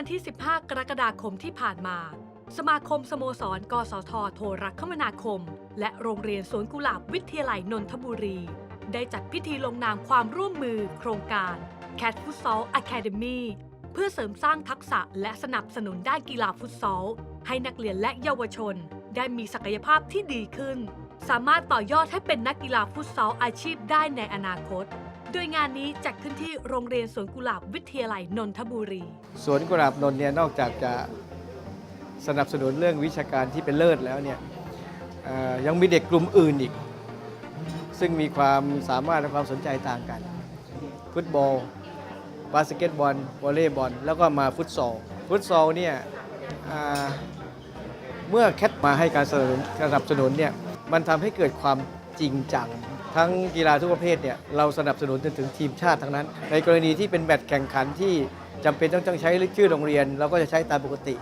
วันที่ 15 กรกฎาคมที่ผ่านมา สมาคมสโมสร กสทโทรคมนาคม และโรงเรียนสวนกุหลาบวิทยาลัยนนทบุรี ได้จัดพิธีลงนามความร่วมมือ โครงการ Cat Futsal Academy เพื่อเสริมสร้างทักษะและสนับสนุนด้านกีฬาฟุตซอล ให้นักเรียนและเยาวชน ได้มีศักยภาพที่ดีขึ้น สามารถต่อยอดให้เป็นนักกีฬาฟุตซอลอาชีพได้ในอนาคต โดยงานนี้จัดขึ้นที่โรงเรียนสวนกุหลาบวิทยาลัยนนทบุรี สวนกุหลาบนนท์เนี่ยนอกจากจะสนับสนุนเรื่องวิชาการที่เป็นเลิศแล้วเนี่ยเอ่อยังมีเด็กกลุ่มอื่นอีก ซึ่งมีความสามารถและความสนใจต่างกัน ฟุตบอลบาสเกตบอลวอลเลย์บอลแล้วก็มาฟุตซอลฟุตซอลเนี่ยอ่าเมื่อแคทมาให้การสนับสนุนสนับสนุนเนี่ยมันทำให้เกิดความ จริงจัง ทั้งกีฬาทุกประเภทเนี่ยเราสนับสนุนจนถึงทีมชาติทั้งนั้น ในกรณีที่เป็นแมตช์แข่งขันที่จำเป็นต้องต้องใช้ชื่อโรงเรียน เราก็จะใช้ตามปกติ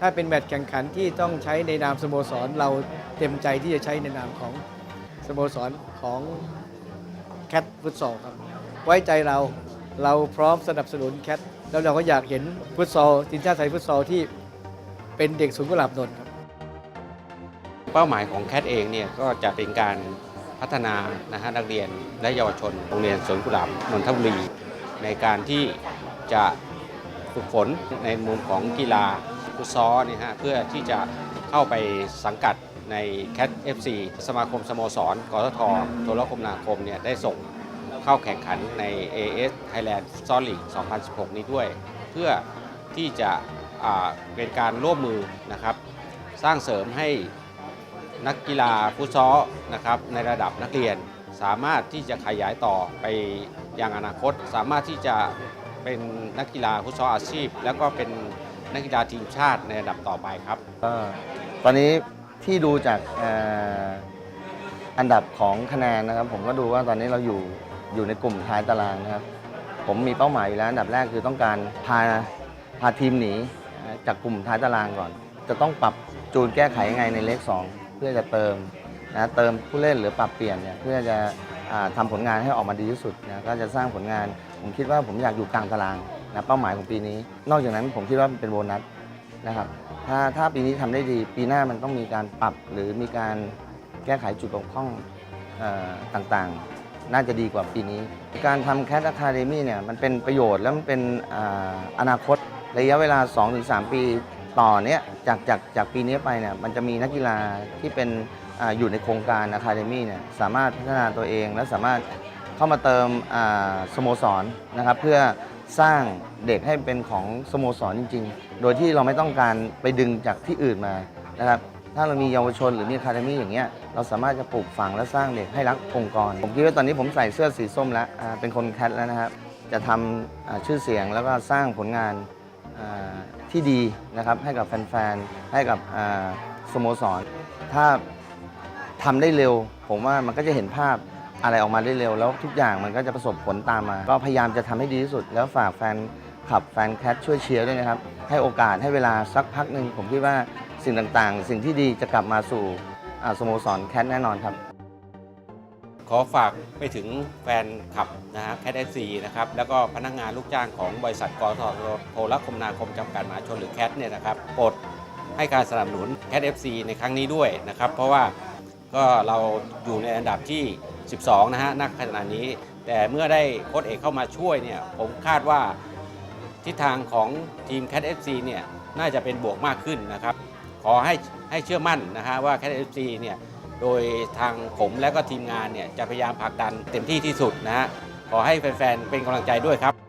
ถ้าเป็นแมตช์แข่งขันที่ต้องใช้ในนามสโมสร เราเต็มใจที่จะใช้ในนามของสโมสรของแคทฟุตซอลครับไว้ใจเราเราพร้อมสนับสนุนแคทแล้วเราก็อยากเห็นฟุตซอลทีมชาติไทยฟุตซอลที่เป็นเด็กศูนย์กุหลาบนนท์ครับ เป้าหมายของแคทเองเนี่ยก็จะเป็นการ พัฒนานะฮะนักเรียนและเยาวชนโรงเรียนสวนกุหลาบนนทบุรี ในการที่จะฝึกฝนในมุมของกีฬาฟุตซอลเนี่ยฮะเพื่อที่จะเข้าไปสังกัดในแคท FC สมาคมสโมสรกททโทรคมนาคมเนี่ยได้ส่งเข้าแข่งขันใน AS Thailand Futsal League 2016 นี้ด้วย เพื่อที่จะเป็นการร่วมมือนะครับ สร้างเสริมให้ นักกีฬาฟุตซอลนะครับในระดับนักเรียน สามารถที่จะขยายต่อไปยังอนาคต สามารถที่จะเป็นนักกีฬาฟุตซอลอาชีพ แล้วก็เป็นนักกีฬาทีมชาติในระดับต่อไปครับ ก็ตอนนี้ที่ดูจากเอ่ออันดับของคะแนนนะครับ ผมก็ดูว่าตอนนี้เราอยู่อยู่ในกลุ่มท้ายตารางนะครับ ผมมีเป้าหมายอยู่แล้วอันดับแรกคือต้องการพาพาทีมหนีจากกลุ่มท้ายตารางก่อน จะต้องปรับจูนแก้ไขยังไงในเลข2 เพื่อจะเติมนะเติมผู้เล่นหรือปรับเปลี่ยนเนี่ยเพื่อจะอทำาผลงานให้ออกมาดีที่สุดนะก็จะสร้างผลงาน ผมคิดว่าผมอยากอยู่กลางตารางนะเป้าหมายของปีนี้ นอกจากนั้นผมคิดว่าเป็นโบนัสนะครับถ้าถ้าปีนี้ทำได้ดี ปีหน้ามันต้องมีการปรับหรือมีการแก้ไขจุดบกพร่องอต่างๆ น่าจะดีกว่าปีนี้ การทำแค t อะคาเดมี่เนี่ยมันเป็นประโยชน์แล้วมันเป็นออนาคตระยะเวลา 2-3 ปี ต่อเนี้ยจากจากจากปีนี้ไปเนี่ยมันจะมีนักกีฬาที่เป็นออยู่ในโครงการอะคาเดมี่เนี่ยสามารถพัฒนาตัวเองและสามารถเข้ามาเติมสโมสรนะครับเพื่อสร้างเด็กให้เป็นของสโมสรจริง ๆ โดยที่เราไม่ต้องการไปดึงจากที่อื่นมานะครับถ้าเรามีเยาวชนหรือมีอะคาเดมี่อย่างเงี้ยเราสามารถจะปลูกฝังและสร้างเด็กให้รักองค์กร ผมคิดว่าตอนนี้ผมใส่เสื้อสีส้มแล้วเป็นคนแคทแล้วนะครับจะทำชื่อเสียงแล้วก็สร้างผลงาน ที่ดีนะครับให้กับแฟนๆ ให้กับสโมสร ถ้าทำได้เร็ว ผมว่ามันก็จะเห็นภาพอะไรออกมาได้เร็ว แล้วทุกอย่างมันก็จะประสบผลตามมา ก็พยายามจะทำให้ดีที่สุด แล้วฝากแฟนขับแฟนแคทช่วยเชียร์ด้วยนะครับ ให้โอกาสให้เวลาสักพักหนึ่งผมคิดว่าสิ่งต่างๆ สิ่งที่ดีจะกลับมาสู่สโมสรแคทแน่นอนครับ ขอฝากไปถึงแฟนคลับนะฮะแคทเอฟซีนะครับ แล้วก็พนักงานลูกจ้างของบริษัทกทโทรคมนาคมจำกัดมหาชนหรือแคทเนี่ยนะครับโปรดให้การสนับสนุนแคทเอฟซีในครั้งนี้ด้วยนะครับ เพราะว่าก็เราอยู่ในอันดับที่ 12 นะฮะนักขณะนี้ แต่เมื่อได้โค้ชเอกเข้ามาช่วยเนี่ยผมคาดว่าทิศทางของทีมแคทเอฟซีเนี่ยน่าจะเป็นบวกมากขึ้นนะครับ ขอให้ให้เชื่อมั่นนะฮะว่าแคทเอฟซีเนี่ย โดยทางผมและก็ทีมงานเนี่ยจะพยายามผลักดันเต็มที่ที่สุดนะฮะขอให้แฟนๆเป็นกำลังใจด้วยครับ